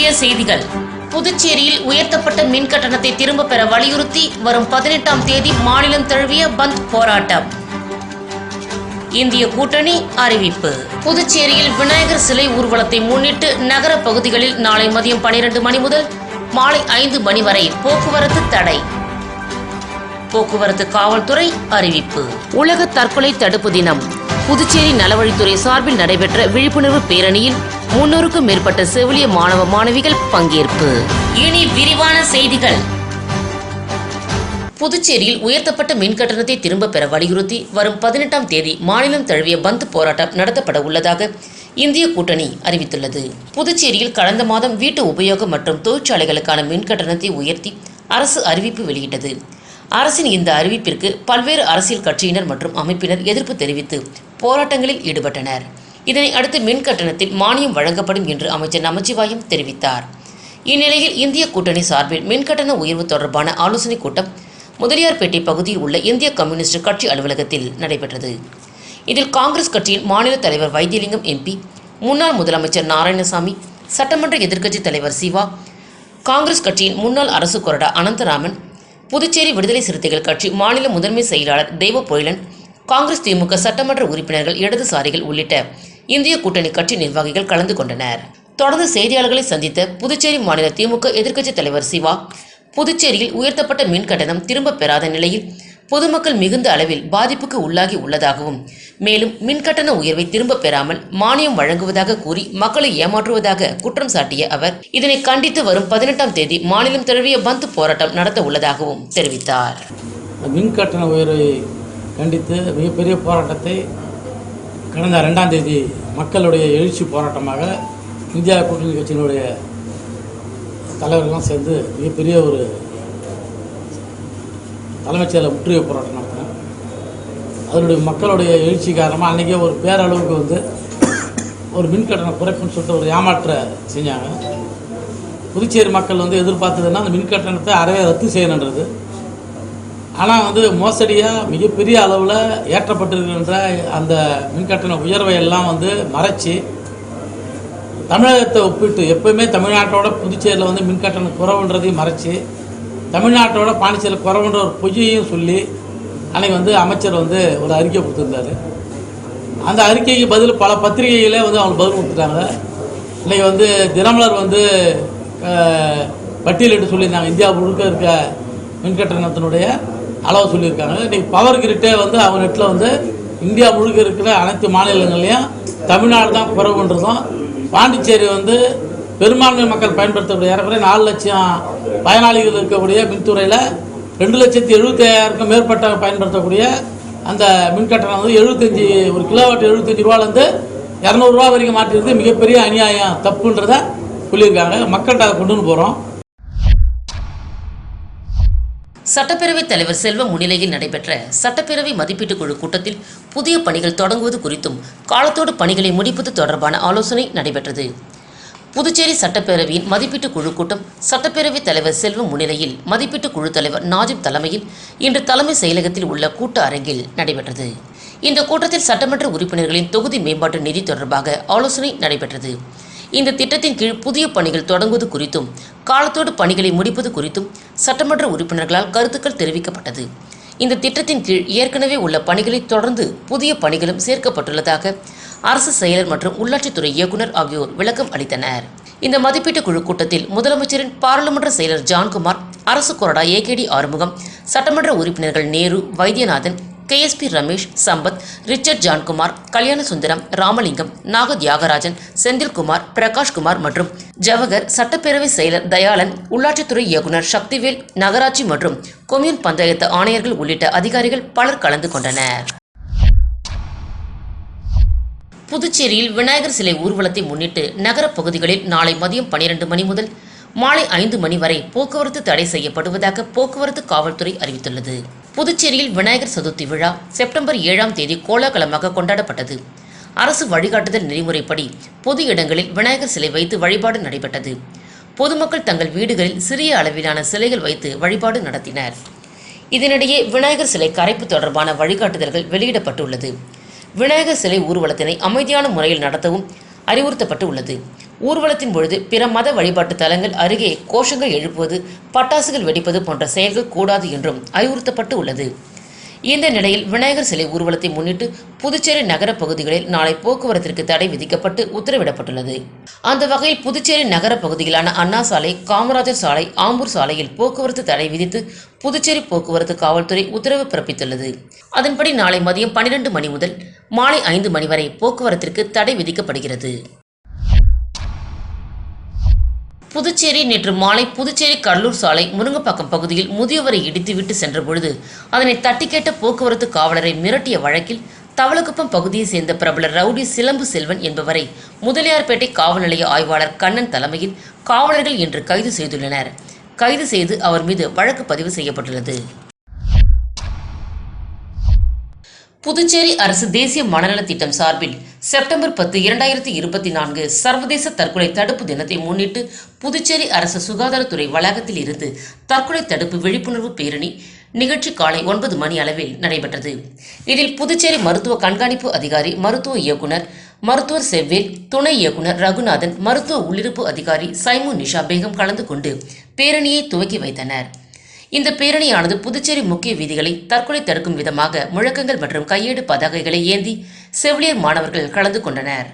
முக்கிய செய்திகள். புதுச்சேரியில் உயர்த்தப்பட்ட மின் கட்டணத்தை திரும்ப பெற வலியுறுத்தி வரும் பதினெட்டாம் தேதி மாநிலம் தழுவிய பந்த் போராட்டம். இந்திய கூட்டணி அறிவிப்பு. புதுச்சேரியில் விநாயகர் சிலை ஊர்வலத்தை முன்னிட்டு நகர பகுதிகளில் நாளை மதியம் பனிரெண்டு மணி முதல் மாலை ஐந்து மணி வரை போக்குவரத்து தடை. போக்குவரத்து காவல்துறை அறிவிப்பு. உலக தற்கொலை தடுப்பு தினம். புதுச்சேரி நலவழித்துறை சார்பில் நடைபெற்ற விழிப்புணர்வு பேரணியில் முன்னூறுக்கும் மேற்பட்ட செவிலிய மாணவ மாணவிகள் பங்கேற்பு. இனி விரிவான செய்திகள். புதுச்சேரியில் உயர்த்தப்பட்ட மின் கட்டணத்தை திரும்ப பெற வலியுறுத்தி வரும் பதினெட்டாம் தேதி மாநிலம் தழுவிய பந்த் போராட்டம் நடத்தப்பட உள்ளதாக இந்திய கூட்டணி அறிவித்துள்ளது. புதுச்சேரியில் கடந்த மாதம் வீட்டு உபயோகம் மற்றும் தொழிற்சாலைகளுக்கான மின் கட்டணத்தை உயர்த்தி அரசு அறிவிப்பு வெளியிட்டது. அரசின் இந்த அறிவிப்பிற்கு பல்வேறு அரசியல் கட்சியினர் மற்றும் அமைப்பினர் எதிர்ப்பு தெரிவித்து போராட்டங்களில் ஈடுபட்டனர். இதனை அடுத்து மின் கட்டணத்தில் மானியம் வழங்கப்படும் என்று அமைச்சர் நமச்சிவாயம் தெரிவித்தார். இந்நிலையில் இந்திய கூட்டணி சார்பில் மின் கட்டண உயர்வு தொடர்பான ஆலோசனைக் கூட்டம் முதலியார்பேட்டை பகுதியில் உள்ள இந்திய கம்யூனிஸ்ட் கட்சி அலுவலகத்தில் நடைபெற்றது. இதில் காங்கிரஸ் கட்சியின் மாநில தலைவர் வைத்தியலிங்கம் எம்பி முன்னாள் முதலமைச்சர் நாராயணசாமி சட்டமன்ற எதிர்க்கட்சித் தலைவர் சிவா காங்கிரஸ் கட்சியின் முன்னாள் அரசு கொறடா அனந்தராமன் புதுச்சேரி விடுதலை சிறுத்தைகள் கட்சி மாநில முதன்மை செயலாளர் தெய்வ பொயிலன் காங்கிரஸ் திமுக சட்டமன்ற உறுப்பினர்கள் இடதுசாரிகள் உள்ளிட்ட இந்திய கூட்டணி கட்சி நிர்வாகிகள் கலந்து கொண்டனர். தொடர்ந்து செய்தியாளர்களை சந்தித்த புதுச்சேரி மாநில திமுக எதிர்க்கட்சித் தலைவர் சிவா புதுச்சேரியில் உயர்த்தப்பட்ட மின் கட்டணம் திரும்ப பெறாத நிலையில் பொதுமக்கள் மிகுந்த அளவில் பாதிப்புக்கு உள்ளாகி உள்ளதாகவும் மேலும் மின் கட்டண உயர்வை திரும்ப பெறாமல் மானியம் வழங்குவதாக கூறி மக்களை ஏமாற்றுவதாக குற்றம் சாட்டிய அவர் இதனை கண்டித்து வரும் பதினெட்டாம் தேதி மாநிலம் தழுவிய பந்த் போராட்டம் நடத்த உள்ளதாகவும் தெரிவித்தார் மின்கட்டண உயர்வை கண்டித்து மிகப்பெரிய போராட்டத்தை கடந்த ரெண்டாம் தேதி மக்களுடைய எழுச்சி போராட்டமாக இந்தியா கூட்டணி கட்சியினுடைய தலைவர்கள்லாம் சேர்ந்து மிகப்பெரிய ஒரு தலைமைச் செயலர் முற்றுகை போராட்டம் நடத்தினேன் அதனுடைய மக்களுடைய எழுச்சி காரணமாக அன்றைக்கே ஒரு பேரளவுக்கு வந்து ஒரு மின் கட்டணம் குறைப்புன்னு சொல்லிட்டு ஒரு ஏமாற்ற செஞ்சாங்க. புதுச்சேரி மக்கள் வந்து எதிர்பார்த்ததுன்னா அந்த மின் கட்டணத்தை அறவே ரத்து செய்யணுன்றது ஆனால் வந்து மோசடியாக மிகப்பெரிய அளவில் ஏற்றப்பட்டிருக்கின்ற அந்த மின்கட்டண உயர்வை எல்லாம் வந்து மறைச்சி தமிழகத்தை ஒப்பிட்டு எப்பவுமே தமிழ்நாட்டோட புதுச்சேரியில் வந்து மின்கட்டணம் குறவுன்றதையும் மறைச்சி தமிழ்நாட்டோட பாண்டிச்சேரியில் குறவுன்ற ஒரு பொய்யையும் சொல்லி அன்னைக்கு வந்து அமைச்சர் வந்து ஒரு அறிக்கை கொடுத்துருந்தாரு. அந்த அறிக்கைக்கு பதில் பல பத்திரிகைகளே வந்து அவங்க பதில் கொடுத்துட்டாங்க. இன்றைக்கி வந்து தினமலர் வந்து பட்டியலிட்டு சொல்லியிருந்தாங்க. இந்தியா முழுக்க இருக்க மின்கட்டணத்தினுடைய அளவு சொல்லியிருக்காங்க. இன்றைக்கி பவர் கிரிட்டே வந்து அவங்க நெட்டில் வந்து இந்தியா முழுக்க இருக்கிற அனைத்து மாநிலங்கள்லையும் தமிழ்நாடு தான் குறைவுன்றதும் பாண்டிச்சேரி வந்து பெரும்பான்மை மக்கள் பயன்படுத்தக்கூடிய ஏறக்குறைய நாலு லட்சம் பயனாளிகள் இருக்கக்கூடிய மின்துறையில் ரெண்டு லட்சத்தி எழுபத்தி ஐயாயிரக்கும் மேற்பட்ட பயன்படுத்தக்கூடிய அந்த மின்கட்டணம் வந்து எழுபத்தஞ்சி ஒரு கிலோவாட் எழுபத்தஞ்சி ரூபாலேருந்து இரநூறுவா வரைக்கும் மாற்றிருந்து மிகப்பெரிய அநியாயம் தப்புன்றத சொல்லியிருக்காங்க. மக்கள்கிட்ட அதை கொண்டு வந்து போகிறோம் சட்டப்பேரவைத் தலைவர் செல்வம் முன்னிலையில் நடைபெற்ற சட்டப்பேரவை மதிப்பீட்டுக் குழு கூட்டத்தில் புதிய பணிகள் தொடங்குவது குறித்தும் காலத்தோடு பணிகளை முடிப்பது தொடர்பான ஆலோசனை நடைபெற்றது. புதுச்சேரி சட்டப்பேரவையின் மதிப்பீட்டுக் குழு கூட்டம் சட்டப்பேரவைத் தலைவர் செல்வம் முன்னிலையில் மதிப்பீட்டுக் குழு தலைவர் நாஜிப் தலைமையில் இன்று தலைமை செயலகத்தில் உள்ள கூட்ட அரங்கில் நடைபெற்றது. இந்த கூட்டத்தில் சட்டமன்ற உறுப்பினர்களின் தொகுதி மேம்பாட்டு நிதி தொடர்பாக ஆலோசனை நடைபெற்றது. இந்த திட்டத்தின் கீழ் புதிய பணிகள் தொடங்குவது குறித்தும் காலத்தோடு பணிகளை முடிப்பது குறித்தும் சட்டமன்ற உறுப்பினர்களால் கருத்துக்கள் தெரிவிக்கப்பட்டது. இந்த திட்டத்தின் கீழ் ஏற்கனவே உள்ள பணிகளை தொடர்ந்து புதிய பணிகளும் சேர்க்கப்பட்டுள்ளதாக அரசு செயலர் மற்றும் உள்ளாட்சித்துறை இயக்குனர் ஆகியோர் விளக்கம் அளித்தனர். இந்த மதிப்பீட்டு குழு கூட்டத்தில் முதலமைச்சரின் பாராளுமன்ற செயலர் ஜான்குமார் அரசு கொறடா ஏகேடி ஆறுமுகம் சட்டமன்ற உறுப்பினர்கள் நேரு வைத்தியநாதன் கேஎஸ்பி ரமேஷ் சம்பத் ரிச்சர்ட் ஜான்குமார் கல்யாண சுந்தரம் ராமலிங்கம் நாக தியாகராஜன் செந்தில்குமார் பிரகாஷ்குமார் மற்றும் ஜவஹர் சட்டப்பேரவை செயலர் தயாளன் உள்ளாட்சித்துறை இயக்குனர் சக்திவேல் நகராட்சி மற்றும் கொம்யூன் பஞ்சாயத்து ஆணையர்கள் உள்ளிட்ட அதிகாரிகள் பலர் கலந்து கொண்டனர். புதுச்சேரியில் விநாயகர் சிலை ஊர்வலத்தை முன்னிட்டு நகரப் பகுதிகளில் நாளை மதியம் பனிரெண்டு மணி முதல் மாலை ஐந்து மணி வரை போக்குவரத்து தடை செய்யப்படுவதாக போக்குவரத்து காவல்துறை அறிவித்துள்ளது. புதுச்சேரியில் விநாயகர் சதுர்த்தி விழா செப்டம்பர் ஏழாம் தேதி கோலாகலமாக கொண்டாடப்பட்டது. அரசு வழிகாட்டுதல் நெறிமுறைப்படி பொது இடங்களில் விநாயகர் சிலை வைத்து வழிபாடு நடைபெற்றது. பொதுமக்கள் தங்கள் வீடுகளில் சிறிய அளவிலான சிலைகள் வைத்து வழிபாடு நடத்தினர். இதனிடையே விநாயகர் சிலை கரைப்பு தொடர்பான வழிகாட்டுதல்கள் வெளியிடப்பட்டுள்ளது. விநாயகர் சிலை ஊர்வலத்தினை அமைதியான முறையில் நடத்தவும் அறிவுறுத்தப்பட்டு உள்ளது ஊர்வலத்தின் பொழுது பிற மத வழிபாட்டு தலங்கள் அருகே கோஷங்கள் எழுப்புவது பட்டாசுகள் வெடிப்பது போன்ற செயல்கள் கூடாது என்றும் அறிவுறுத்தப்பட்டு உள்ளது. இந்த நிலையில் விநாயகர் சிலை ஊர்வலத்தை முன்னிட்டு புதுச்சேரி நகர பகுதிகளில் நாளை போக்குவரத்திற்கு தடை விதிக்கப்பட்டு உத்தரவிடப்பட்டுள்ளது. அந்த வகையில் புதுச்சேரி நகர பகுதிகளான அண்ணா சாலை காமராஜர் சாலை ஆம்பூர் சாலையில் போக்குவரத்து தடை விதித்து புதுச்சேரி போக்குவரத்து காவல்துறை உத்தரவு பிறப்பித்துள்ளது. அதன்படி நாளை மதியம் பன்னிரண்டு மணி முதல் மாலை ஐந்து மணி வரை போக்குவரத்திற்கு தடை விதிக்கப்படுகிறது. புதுச்சேரி நேற்று மாலை புதுச்சேரி கடலூர் சாலை முருங்கப்பாக்கம் பகுதியில் முதியவரை இடித்துவிட்டு சென்ற பொழுது அதனை தட்டிக்கேட்ட போக்குவரத்து காவலரை மிரட்டிய வழக்கில் தவளக்குப்பம் பகுதியைச் சேர்ந்த பிரபல ரவுடி சிலம்பு செல்வன் என்பவரை முதலியார்பேட்டை காவல் நிலைய ஆய்வாளர் கண்ணன் தலைமையில் காவலர்கள் இன்று கைது செய்துள்ளனர். கைது செய்து அவர் மீது வழக்கு பதிவு செய்யப்பட்டுள்ளது. புதுச்சேரி அரசு தேசிய மனநல திட்டம் சார்பில் செப்டம்பர் பத்து இரண்டாயிரத்தி இருபத்தி நான்கு சர்வதேச தற்கொலை தடுப்பு தினத்தை முன்னிட்டு புதுச்சேரி அரசு சுகாதாரத்துறை வளாகத்தில் இருந்து தற்கொலை தடுப்பு விழிப்புணர்வு பேரணி நிகழ்ச்சி காலை ஒன்பது மணி அளவில் நடைபெற்றது. இதில் புதுச்சேரி மருத்துவ கண்காணிப்பு அதிகாரி மருத்துவ இயக்குனர் மருத்துவர் செவ்வேல் துணை இயக்குனர் ரகுநாதன் மருத்துவ உள்ளிருப்பு அதிகாரி சைமு நிஷா பேகம் கலந்து கொண்டு பேரணியை துவக்கி வைத்தனர். இந்த பேரணியானது புதுச்சேரி முக்கிய வீதிகளை தற்கொலை தடுக்கும் விதமாக முழக்கங்கள் மற்றும் கையேடு பதாகைகளை ஏந்தி செவிலியர் மாணவர்கள் கலந்து கொண்டனர்.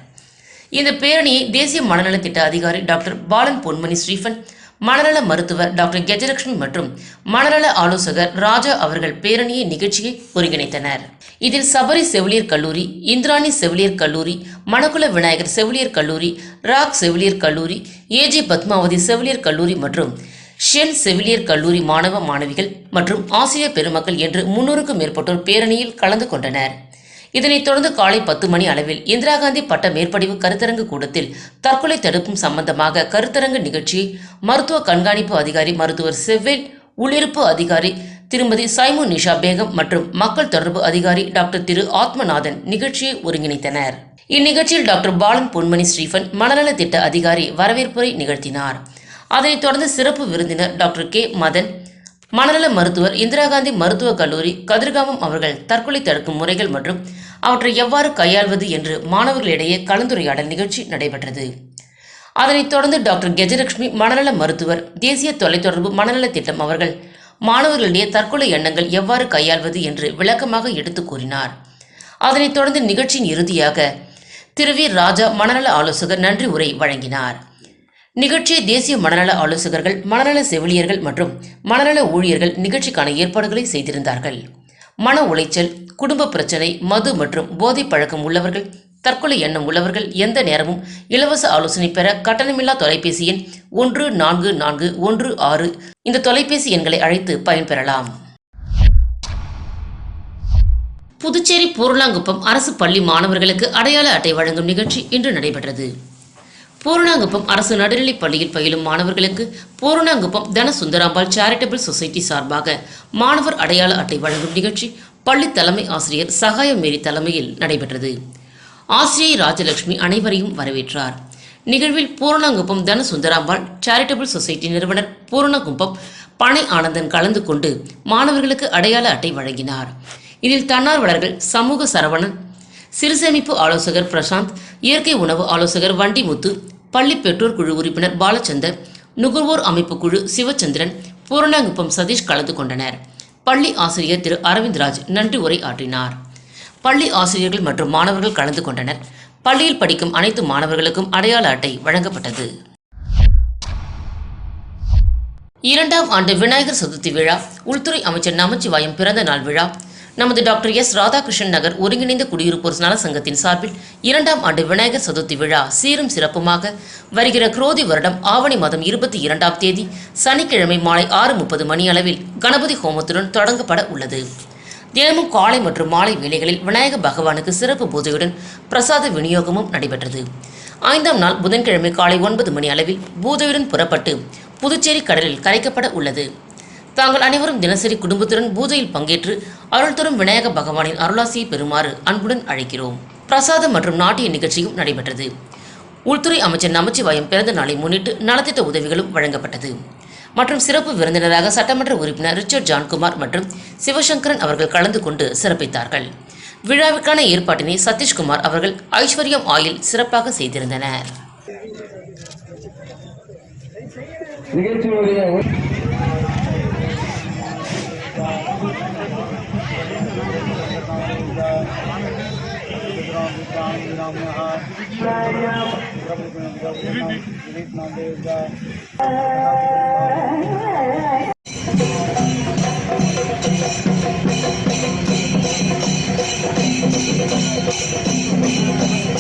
இந்த பேரணியை தேசிய மனநல திட்ட அதிகாரி டாக்டர் பாலன் பொன்மணி ஸ்ரீஃபன் மனநல மருத்துவர் டாக்டர் கஜலட்சுமி மற்றும் மனநல ஆலோசகர் ராஜா அவர்கள் பேரணியை நிகழ்ச்சியை ஒருங்கிணைத்தனர். இதில் சபரி செவிலியர் கல்லூரி இந்திராணி செவிலியர் கல்லூரி மணக்குல விநாயகர் செவிலியர் கல்லூரி ராக் செவிலியர் கல்லூரி ஏஜி பத்மாவதி செவிலியர் கல்லூரி மற்றும் ஷென் செவிலியர் கல்லூரி மாணவ மாணவிகள் மற்றும் ஆசிரியர் பெருமக்கள் என்று முன்னூறுக்கும் மேற்பட்டோர் பேரணியில் கலந்து கொண்டனர். இதனைத் தொடர்ந்து காலை பத்து மணி அளவில் இந்திரா காந்தி பட்ட மேற்படிவு கருத்தரங்கு கூடத்தில் தற்கொலை தடுப்பும் சம்பந்தமாக கருத்தரங்கு நிகழ்ச்சியை மருத்துவ கண்காணிப்பு அதிகாரி மருத்துவர் செவ்வேல் உள்ளிருப்பு அதிகாரி திருமதி சைமு நிஷா பேகம் மற்றும் மக்கள் தொடர்பு அதிகாரி டாக்டர் திரு ஆத்மநாதன் நிகழ்ச்சியை ஒருங்கிணைத்தனர். இந்நிகழ்ச்சியில் டாக்டர் பாலன் பொன்மணி ஸ்ரீஃபன் மனநல திட்ட அதிகாரி வரவேற்புரை நிகழ்த்தினார். அதனைத் தொடர்ந்து சிறப்பு விருந்தினர் டாக்டர் கே. மதன் மனநல மருத்துவர் இந்திரா காந்தி மருத்துவக் கல்லூரி கதிர்காமம் அவர்கள் தற்கொலை தடுக்கும் முறைகள் மற்றும் அவற்றை எவ்வாறு கையாள்வது என்று மாணவர்களிடையே கலந்துரையாடல் நிகழ்ச்சி நடைபெற்றது. அதனைத் தொடர்ந்து டாக்டர் கஜலட்சுமி மனநல மருத்துவர் தேசிய தொலைத்தொடர்பு மனநல திட்டம் அவர்கள் மாணவர்களிடையே தற்கொலை எண்ணங்கள் எவ்வாறு கையாள்வது என்று விளக்கமாக எடுத்து கூறினார். அதனைத் தொடர்ந்து நிகழ்ச்சியின் இறுதியாக திரு. வி. ராஜா மனநல ஆலோசகர் நன்றி உரை வழங்கினார். நிகழ்ச்சியை தேசிய மனநல ஆலோசகர்கள் மனநல செவிலியர்கள் மற்றும் மனநல ஊழியர்கள் நிகழ்ச்சிக்கான ஏற்பாடுகளை செய்திருந்தார்கள். மன உளைச்சல் குடும்ப பிரச்சனை மது மற்றும் போதை பழக்கம் உள்ளவர்கள் தற்கொலை எண்ணம் உள்ளவர்கள் எந்த நேரமும் இலவச ஆலோசனை பெற கட்டணமில்லா தொலைபேசி எண் ஒன்று நான்கு நான்கு ஒன்று ஆறு இந்த தொலைபேசி எண்களை அழைத்து பயன்பெறலாம். புதுச்சேரி பூர்ணாங்குப்பம் அரசு பள்ளி மாணவர்களுக்கு அடையாள அட்டை வழங்கும் நிகழ்ச்சி இன்று நடைபெற்றது. பூரணாங்குப்பம் அரசு நடுநிலைப் பள்ளியில் பயிலும் மாணவர்களுக்கு பூரணாங்குப்பம் தன சுந்தராம்பாள் சேரிட்டபிள் சொசைட்டி சார்பாக மாணவர் அடையாள அட்டை வழங்கும் நிகழ்ச்சி பள்ளி தலைமை ஆசிரியர் சகாய மேரி தலைமையில் நடைபெற்றது. ஆசிரியை ராஜலட்சுமி அனைவரையும் வரவேற்றார். நிகழ்வில் பூரணாங்குப்பம் தன சுந்தராம்பாள் சேரிட்டபிள் சொசைட்டி நிறுவனர் பூரணகுப்பம் பனை ஆனந்தன் கலந்து கொண்டு மாணவர்களுக்கு அடையாள அட்டை வழங்கினார். இதில் தன்னார்வலர்கள் சமூக சரவணன் சிறுசேமிப்பு ஆலோசகர் பிரசாந்த் இயற்கை உணவு ஆலோசகர் வண்டிமுத்து பள்ளி பெற்றோர் குழு உறுப்பினர் பாலச்சந்தர் நுகர்வோர் அமைப்பு குழு சிவச்சந்திரன் பூரணாங்குப்பம் சதீஷ் கலந்து கொண்டனர். பள்ளி ஆசிரியர் திரு அரவிந்த்ராஜ் நன்றி உரை ஆற்றினார். பள்ளி ஆசிரியர்கள் மற்றும் மாணவர்கள் கலந்து கொண்டனர். பள்ளியில் படிக்கும் அனைத்து மாணவர்களுக்கும் அடையாள அட்டை வழங்கப்பட்டது. இரண்டாம் ஆண்டு விநாயகர் சதுர்த்தி விழா உள்துறை அமைச்சர் நமச்சிவாயம் பிறந்த நாள் விழா நமது டாக்டர் எஸ் ராதாகிருஷ்ணன் நகர் ஒருங்கிணைந்த குடியிருப்போர் நல சங்கத்தின் சார்பில் இரண்டாம் ஆண்டு விநாயகர் சதுர்த்தி விழா சீரும் சிறப்புமாக வருகிற குரோதி வருடம் ஆவணி மாதம் இருபத்தி இரண்டாம் தேதி சனிக்கிழமை மாலை ஆறு முப்பது மணி அளவில் கணபதி ஹோமத்துடன் தொடங்கப்பட உள்ளது. தினமும் காலை மற்றும் மாலை வேளைகளில் விநாயக பகவானுக்கு சிறப்பு பூஜையுடன் பிரசாத விநியோகமும் நடைபெற்றது. ஐந்தாம் நாள் புதன்கிழமை காலை ஒன்பது மணி அளவில் பூஜையுடன் புறப்பட்டு புதுச்சேரி கடலில் கரைக்கப்பட உள்ளது. தாங்கள் அனைவரும் தினசரி குடும்பத்துடன் பூஜையில் பங்கேற்று அருள் தரும் விநாயக பகவானின் அருளாசியை பெறுமாறு அன்புடன் அழைக்கிறோம். பிரசாதம் மற்றும் நாட்டிய நிகழ்ச்சியும் நடைபெற்றது. உள்துறை அமைச்சர் நமச்சிவாயம் பிறந்த நாளை முன்னிட்டு நலத்திட்ட உதவிகளும் வழங்கப்பட்டது. மற்றும் சிறப்பு விருந்தினராக சட்டமன்ற உறுப்பினர் ரிச்சர்ட் ஜான்குமார் மற்றும் சிவசங்கரன் அவர்கள் கலந்து கொண்டு சிறப்பித்தார்கள். விழாவிற்கான ஏற்பாட்டினை சதீஷ்குமார் அவர்கள் ஐஸ்வர்யம் ஆயில் சிறப்பாக செய்திருந்தனர்.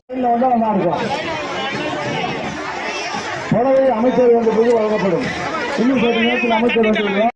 வந்து நல்லா இருக்கும் புடவை அமைச்சர் என்ற வழங்கப்படும். இன்னும் சற்று நேரத்தில் அமைச்சர் வந்து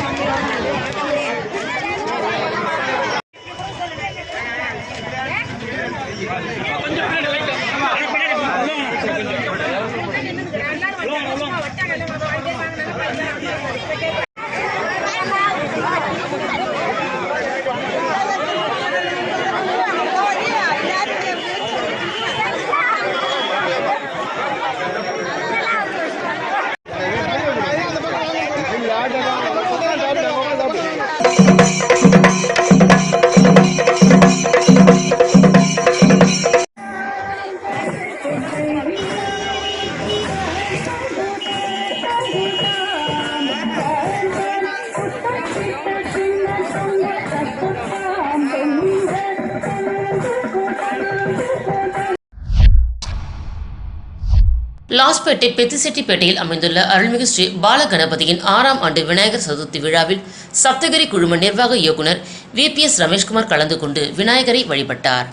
லாஸ்பேட்டை பெத்திசெட்டிப்பேட்டையில் அமைந்துள்ள அருள்மிகு ஸ்ரீ பாலகணபதியின் ஆறாம் ஆண்டு விநாயகர் சதுர்த்தி விழாவில் சப்தகிரி குழும நிர்வாக இயக்குனர் எஸ். ரமேஷ்குமார் கலந்து கொண்டு விநாயகரை வழிபட்டார்.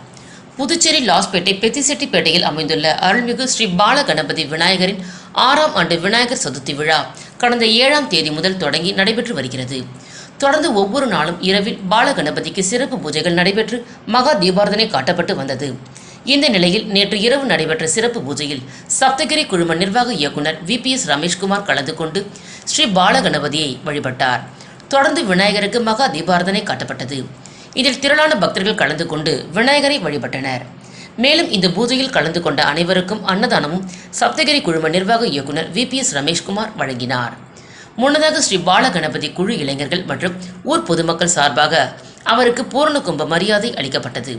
புதுச்சேரி லாஸ்பேட்டை பெத்திசெட்டிப்பேட்டையில் அமைந்துள்ள அருள்மிகு ஸ்ரீ பாலகணபதி விநாயகரின் ஆறாம் ஆண்டு விநாயகர் சதுர்த்தி விழா கடந்த ஏழாம் தேதி முதல் தொடங்கி நடைபெற்று வருகிறது. தொடர்ந்து ஒவ்வொரு நாளும் இரவில் பாலகணபதிக்கு சிறப்பு பூஜைகள் நடைபெற்று மகா தீபாரதனை காட்டப்பட்டு வந்தது. இந்த நிலையில் நேற்று இரவு நடைபெற்ற சிறப்பு பூஜையில் சப்தகிரி குழும நிர்வாக இயக்குனர் விபிஎஸ் ரமேஷ்குமார் கலந்து கொண்டு ஸ்ரீ பாலகணபதியை வழிபட்டார். தொடர்ந்து விநாயகருக்கு மகா தீபாரதனை காட்டப்பட்டது. இதில் திரளான பக்தர்கள் கலந்து கொண்டு விநாயகரை வழிபட்டனர். மேலும் இந்த பூஜையில் கலந்து கொண்ட அனைவருக்கும் அன்னதானமும் சப்தகிரி குழும நிர்வாக இயக்குனர் விபிஎஸ் ரமேஷ்குமார் வழங்கினார். முன்னதாக ஸ்ரீ பாலகணபதி குழு இளைஞர்கள் மற்றும் ஊர் பொதுமக்கள் சார்பாக அவருக்கு பூரண கும்ப மரியாதை அளிக்கப்பட்டது.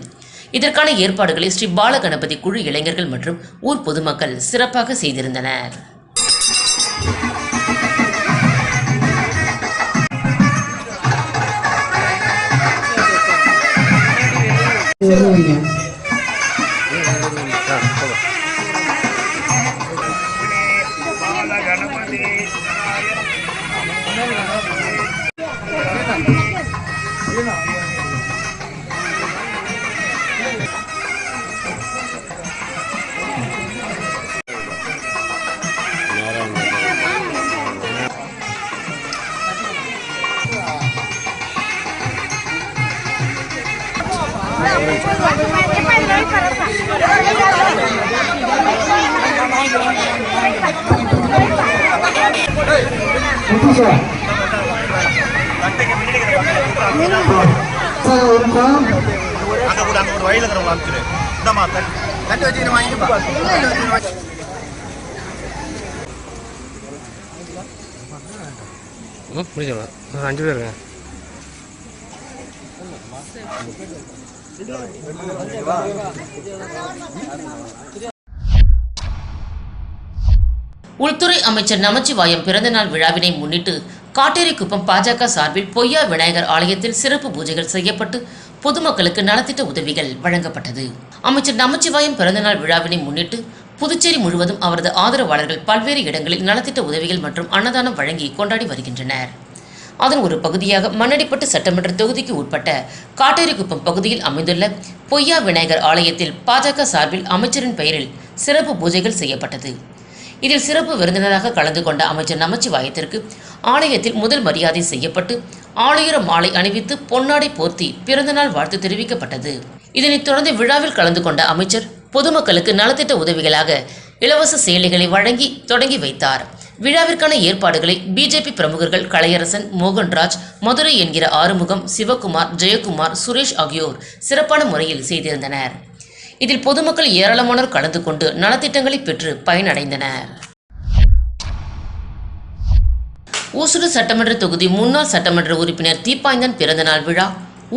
இதற்கான ஏற்பாடுகளை ஸ்ரீ பாலகணபதி குழு இளைஞர்கள் மற்றும் ஊர் பொதுமக்கள் சிறப்பாக செய்திருந்தனர். சார் அங்க கூட அங்க ஒரு இருக்கிறவங்க அனுப்பிச்சிரு இந்தம்மா தட்டு அஞ்சு பேர் இருக்கேன் உள்துறை அமைச்சர் நமச்சிவாயம் பிறந்தநாள் விழாவினை முன்னிட்டு காட்டேரிக்குப்பம் பாஜக சார்பில் பொய்யா விநாயகர் ஆலயத்தில் சிறப்பு பூஜைகள் செய்யப்பட்டு பொதுமக்களுக்கு நலத்திட்ட உதவிகள் வழங்கப்பட்டது. அமைச்சர் நமச்சிவாயம் பிறந்தநாள் விழாவினை முன்னிட்டு புதுச்சேரி முழுவதும் அவரது ஆதரவாளர்கள் பல்வேறு இடங்களில் நலத்திட்ட உதவிகள் மற்றும் அன்னதானம் வழங்கி கொண்டாடி வருகின்றனர். அதன் ஒரு பகுதியாக மண்ணடிப்பட்டு சட்டமன்ற தொகுதிக்கு உட்பட்ட காட்டேரிக்குப்பம் பகுதியில் அமைந்துள்ள பொய்யா விநாயகர் ஆலயத்தில் பாஜக சார்பில் அமைச்சரின் பெயரில் சிறப்பு பூஜைகள் செய்யப்பட்டது. இதில் சிறப்பு விருந்தினராக கலந்து கொண்ட அமைச்சர் நமச்சிவாயத்திற்கு ஆலயத்தில் முதல் மரியாதை செய்யப்பட்டு ஆலயர மாலை அணிவித்து பொன்னாடை போர்த்தி பிறந்தநாள் வாழ்த்து தெரிவிக்கப்பட்டது. இதனைத் தொடர்ந்து விழாவில் கலந்து கொண்ட அமைச்சர் பொதுமக்களுக்கு நலத்திட்ட உதவிகளாக இலவச சேலைகளை வழங்கி தொடங்கி வைத்தார். விழாவிற்கான ஏற்பாடுகளை பிஜேபி பிரமுகர்கள் கலையரசன் மோகன்ராஜ் மதுரை என்கிற ஆறுமுகம் சிவகுமார் ஜெயக்குமார் சுரேஷ் ஆகியோர் சிறப்பான முறையில் செய்திருந்தனர். இதில் பொதுமக்கள் ஏராளமானோர் கலந்து கொண்டு நலத்திட்டங்களை பெற்று பயனடைந்தனர். ஊசுடு சட்டமன்ற தொகுதி முன்னாள் சட்டமன்ற உறுப்பினர் தீப்பாய்ந்தான் பிறந்தநாள் விழா.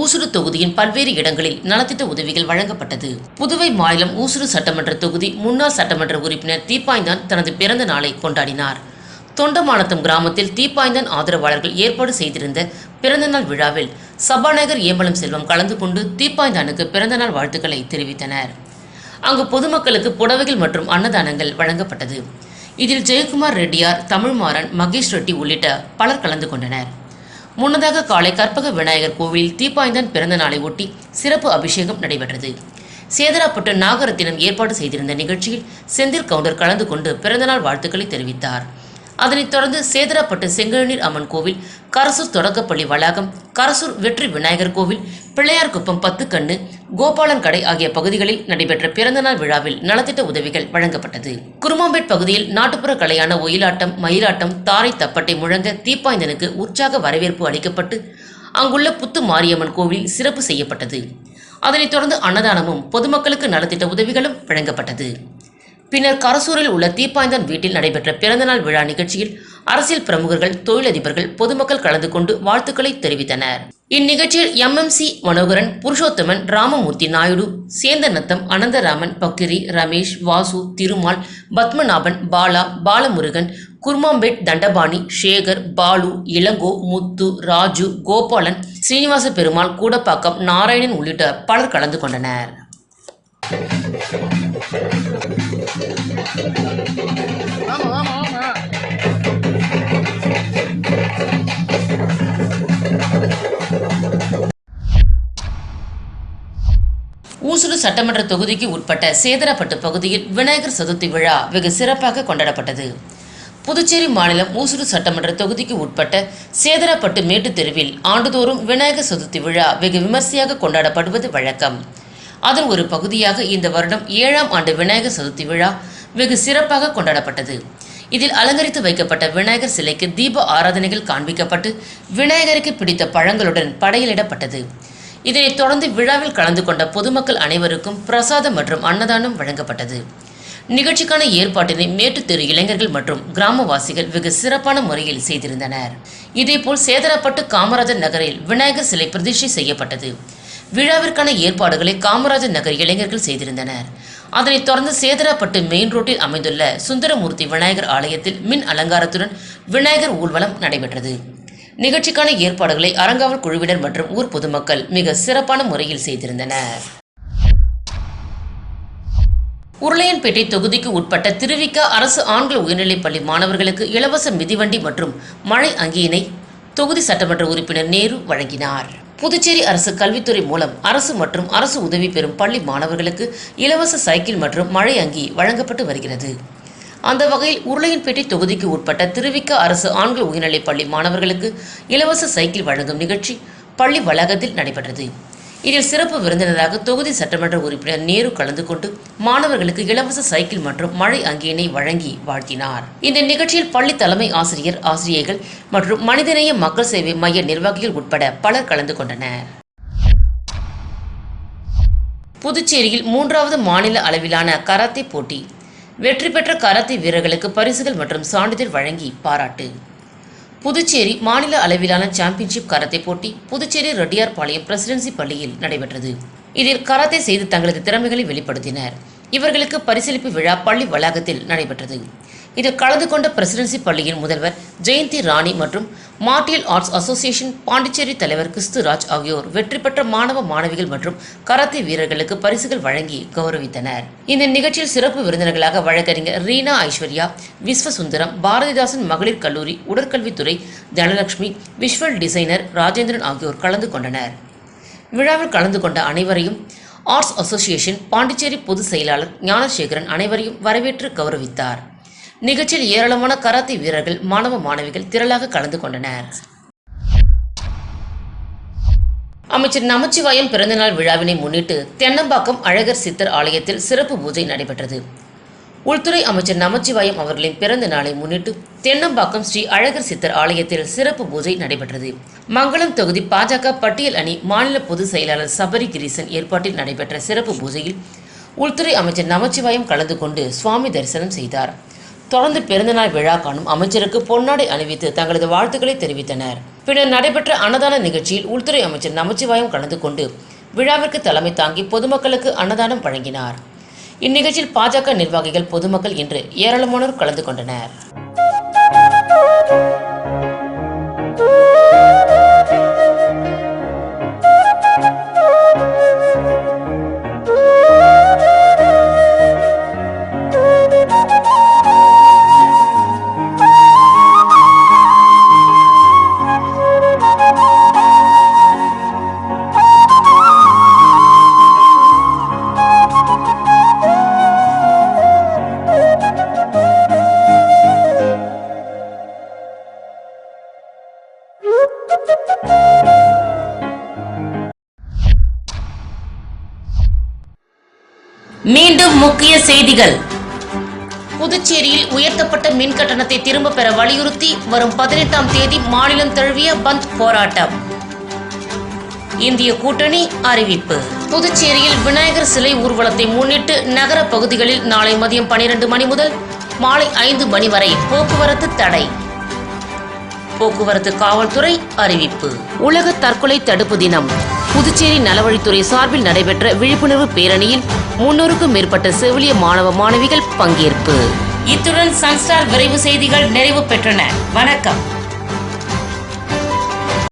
ஊசுடு தொகுதியின் பல்வேறு இடங்களில் நலத்திட்ட உதவிகள் வழங்கப்பட்டது. புதுவை மாநிலம் ஊசுடு சட்டமன்ற தொகுதி முன்னாள் சட்டமன்ற உறுப்பினர் தீப்பாய்ந்தான் தனது பிறந்த நாளை கொண்டாடினார். தொண்டமானத்தம் கிராமத்தில் தீப்பாய்ந்தன் ஆதரவாளர்கள் ஏற்பாடு செய்திருந்த பிறந்தநாள் விழாவில் சபாநாயகர் ஏம்பலம் செல்வம் கலந்து கொண்டு தீப்பாய்ந்தானுக்கு பிறந்தநாள் வாழ்த்துக்களை தெரிவித்தனர். அங்கு பொதுமக்களுக்கு புடவைகள் மற்றும் அன்னதானங்கள் வழங்கப்பட்டது. இதில் ஜெயக்குமார் ரெட்டியார் தமிழ்மாறன் மகேஷ் ரெட்டி உள்ளிட்ட பலர் கலந்து கொண்டனர். முன்னதாக காலை கற்பக விநாயகர் கோவிலில் தீப்பாய்ந்தான் பிறந்த நாளை ஒட்டி சிறப்பு அபிஷேகம் நடைபெற்றது. சேதராப்பட்டு நாகரத்தினம் ஏற்பாடு செய்திருந்த நிகழ்ச்சியில் செந்தில் கவுண்டர் கலந்து கொண்டு பிறந்தநாள் வாழ்த்துக்களை தெரிவித்தார். அதனைத் தொடர்ந்து சேதராப்பட்டு செங்கழுநீர் அம்மன் கோவில் கரசூர் தொடக்கப்பள்ளி வளாகம் கரசூர் வெற்றி விநாயகர் கோவில் பிள்ளையார்குப்பம் பத்துக்கண்ணு கோபாலன் கடை ஆகிய பகுதிகளில் நடைபெற்ற பிறந்தநாள் விழாவில் நலத்திட்ட உதவிகள் வழங்கப்பட்டது. குருமாம்பேட் பகுதியில் நாட்டுப்புற கலையான ஒயிலாட்டம் மயிலாட்டம் தாரை தப்பட்டை முழங்க தீப்பாய்ந்தனுக்கு உற்சாக வரவேற்பு அளிக்கப்பட்டு அங்குள்ள புத்து மாரியம்மன் கோவில் சிறப்பு செய்யப்பட்டது. அதனைத் தொடர்ந்து அன்னதானமும் பொதுமக்களுக்கு நலத்திட்ட உதவிகளும் வழங்கப்பட்டது. பின்னர் கரசூரில் உள்ள தீப்பாய்ந்தான் வீட்டில் நடைபெற்ற பிறந்தநாள் விழா நிகழ்ச்சியில் அரசியல் பிரமுகர்கள் தொழிலதிபர்கள் பொதுமக்கள் கலந்து கொண்டு வாழ்த்துக்களை தெரிவித்தனர். இந்நிகழ்ச்சியில் எம்எம்சி மனோகரன் புருஷோத்தமன் ராமமூர்த்தி நாயுடு சேந்தநத்தம் அனந்தராமன் பக்கிரி ரமேஷ் வாசு திருமால் பத்மநாபன் பாலா பாலமுருகன் குர்மாம்பேட் தண்டபாணி சேகர் பாலு இளங்கோ முத்து ராஜு கோபாலன் ஸ்ரீனிவாச பெருமாள் கூடப்பாக்கம் நாராயணன் உள்ளிட்ட பலர் கலந்து கொண்டனர். ஊசுடு சட்டமன்ற தொகுதிக்கு உட்பட்ட சேதரப்பட்டு பகுதியில் விநாயகர் சதுர்த்தி விழா வெகு சிறப்பாக கொண்டாடப்பட்டது. புதுச்சேரி மாநிலம் ஊசுடு சட்டமன்ற தொகுதிக்கு உட்பட்ட சேதரப்பட்டு மேட்டுத் தெருவில் ஆண்டுதோறும் விநாயகர் சதுர்த்தி விழா வெகு விமர்சையாக கொண்டாடப்படுவது வழக்கம். அதன் ஒரு பகுதியாக இந்த வருடம் ஏழாம் ஆண்டு விநாயகர் சதுர்த்தி விழா வெகு சிறப்பாக கொண்டாடப்பட்டது. இதில் அலங்கரித்து வைக்கப்பட்ட விநாயகர் சிலைக்கு தீப ஆராதனைகள் காண்பிக்கப்பட்டு விநாயகருக்கு பிடித்த பழங்களுடன் படையலிடப்பட்டது. இதனைத் தொடர்ந்து விழாவில் கலந்து கொண்ட பொதுமக்கள் அனைவருக்கும் பிரசாதம் மற்றும் அன்னதானம் வழங்கப்பட்டது. நிகழ்ச்சிக்கான ஏற்பாட்டினை மேட்டுத்தெரு இளைஞர்கள் மற்றும் கிராமவாசிகள் வெகு சிறப்பான முறையில் செய்திருந்தனர். இதேபோல் சேதரப்பட்டு காமராஜர் நகரில் விநாயகர் சிலை பிரதிஷ்டை செய்யப்பட்டது. விழாவிற்கான ஏற்பாடுகளை காமராஜர் நகர் இளைஞர்கள் செய்திருந்தனர். அதனைத் தொடர்ந்து சேதராப்பட்டு மெயின் ரோட்டில் அமைந்துள்ள சுந்தரமூர்த்தி விநாயகர் ஆலயத்தில் மின் அலங்காரத்துடன் விநாயகர் ஊர்வலம் நடைபெற்றது. நிகழ்ச்சிக்கான ஏற்பாடுகளை அறங்காவல் குழுவினர் மற்றும் ஊர் பொதுமக்கள் மிக சிறப்பான முறையில் செய்திருந்தனர். உருளையன்பேட்டை தொகுதிக்கு உட்பட்ட திருவிக்கா அரசு ஆண்கள் உயர்நிலைப் பள்ளி மாணவர்களுக்கு இலவச மிதிவண்டி மற்றும் மழை அங்கியினை தொகுதி சட்டமன்ற உறுப்பினர் நேரு வழங்கினார். புதுச்சேரி அரசு கல்வித்துறை மூலம் அரசு மற்றும் அரசு உதவி பெறும் பள்ளி மாணவர்களுக்கு இலவச சைக்கிள் மற்றும் மழை அங்கி வழங்கப்பட்டு வருகிறது. அந்த வகையில் உருளையன்பேட்டை தொகுதிக்கு உட்பட்ட திருவிக்க அரசு ஆண்கள் உயர்நிலைப் பள்ளி மாணவர்களுக்கு இலவச சைக்கிள் வழங்கும் நிகழ்ச்சி பள்ளி வளாகத்தில் நடைபெற்றது. இதில் சிறப்பு விருந்தினராக தொகுதி சட்டமன்ற உறுப்பினர் நேரு கலந்து கொண்டு மாணவர்களுக்கு இலவச சைக்கிள் மற்றும் மழை அங்கியினை வழங்கி வாழ்த்தினார். இந்த நிகழ்ச்சியில் பள்ளி தலைமை ஆசிரியர் ஆசிரியர்கள் மற்றும் மனிதநேய மக்கள் சேவை மைய நிர்வாகிகள் உட்பட பலர் கலந்து கொண்டனர். புதுச்சேரியில் மூன்றாவது மாநில அளவிலான கராத்தே போட்டி. வெற்றி பெற்ற கராத்தே வீரர்களுக்கு பரிசுகள் மற்றும் சான்றிதழ் வழங்கி பாராட்டு. புதுச்சேரி மாநில அளவிலான சாம்பியன்ஷிப் கராத்தே போட்டி புதுச்சேரி ரெட்டியார்பாளையம் பிரசிடென்சி பள்ளியில் நடைபெற்றது. இதில் கராத்தே செய்து தங்களது திறமைகளை வெளிப்படுத்தினர். இவர்களுக்கு பரிசளிப்பு விழா பள்ளி வளாகத்தில் நடைபெற்றது. இதில் கலந்து கொண்ட பிரசிடென்சி பள்ளியின் முதல்வர் ஜெயந்தி ராணி மற்றும் மார்டியல் ஆர்ட்ஸ் அசோசியேஷன் பாண்டிச்சேரி தலைவர் கிறிஸ்துராஜ் ஆகியோர் வெற்றி பெற்ற மாணவ மாணவிகள் மற்றும் கராத்தே வீரர்களுக்கு பரிசுகள் வழங்கி கௌரவித்தனர். இந்த நிகழ்ச்சியில் சிறப்பு விருந்தினர்களாக வழக்கறிஞர் ரீனா ஐஸ்வர்யா விஸ்வசுந்தரம் பாரதிதாசன் மகளிர் கல்லூரி உடற்கல்வித்துறை தனலட்சுமி விஷுவல் டிசைனர் ராஜேந்திரன் ஆகியோர் கலந்து கொண்டனர். விழாவில் கலந்து கொண்ட அனைவரையும் ஆர்ட்ஸ் அசோசியேஷன் பாண்டிச்சேரி பொதுச் செயலாளர் ஞானசேகரன் அனைவரையும் வரவேற்று கௌரவித்தார். நிகழ்ச்சியில் ஏராளமான கராத்தே வீரர்கள் மாணவ மாணவிகள் திரளாக கலந்து கொண்டனர். அமைச்சர் நமச்சிவாயம் பிறந்தநாள் விழாவினை முன்னிட்டு தென்னம்பாக்கம் அழகர் சித்தர் ஆலயத்தில் சிறப்பு பூஜை நடைபெற்றது. உள்துறை அமைச்சர் நமச்சிவாயம் அவர்களின் பிறந்த நாளை முன்னிட்டு தென்னம்பாக்கம் ஸ்ரீ அழகர் சித்தர் ஆலயத்தில் சிறப்பு பூஜை நடைபெற்றது. மங்களம் தொகுதி பாஜக பட்டியல் அணி மாநில பொதுச் செயலாளர் சபரி கிரீசன் ஏற்பாட்டில் நடைபெற்ற சிறப்பு பூஜையில் உள்துறை அமைச்சர் நமச்சிவாயம் கலந்து கொண்டு சுவாமி தரிசனம் செய்தார். தொடர்ந்து பிறந்தநாள் விழா காணும் அமைச்சருக்கு பொன்னாடை அணிவித்து தங்களது வாழ்த்துக்களை தெரிவித்தனர். பின்னர் நடைபெற்ற அன்னதான நிகழ்ச்சியில் உள்துறை அமைச்சர் நமச்சிவாயம் கலந்து கொண்டு விழாவிற்கு தலைமை தாங்கி பொதுமக்களுக்கு அன்னதானம் வழங்கினார். இந்நிகழ்ச்சியில் பாஜக நிர்வாகிகள் பொதுமக்கள் இன்று ஏராளமானோர் கலந்து கொண்டனர். மீண்டும் முக்கிய செய்திகள். புதுச்சேரியில் உயர்த்தப்பட்ட மின் கட்டணத்தை திரும்ப பெற வலியுறுத்தி வரும் பதினெட்டாம் தேதி மாநிலம் தழுவிய பந்த் போராட்டம். இந்திய கூட்டணி அறிவிப்பு. புதுச்சேரியில் விநாயகர் சிலை ஊர்வலத்தை முன்னிட்டு நகர பகுதிகளில் நாளை மதியம் பனிரெண்டு மணி முதல் மாலை ஐந்து மணி வரை போக்குவரத்து தடை. போக்குவரத்து காவல்துறை அறிவிப்பு. உலக தற்கொலை தடுப்பு தினம். புதுச்சேரி நலவழித்துறை சார்பில் நடைபெற்ற விழிப்புணர்வு பேரணியில் முன்னூறுக்கும் மேற்பட்ட செவிலிய மாணவ மாணவிகள் பங்கேற்பு. இத்துடன் சன்ஸ்டார் விரைவு செய்திகள் நிறைவு பெற்றன. வணக்கம்.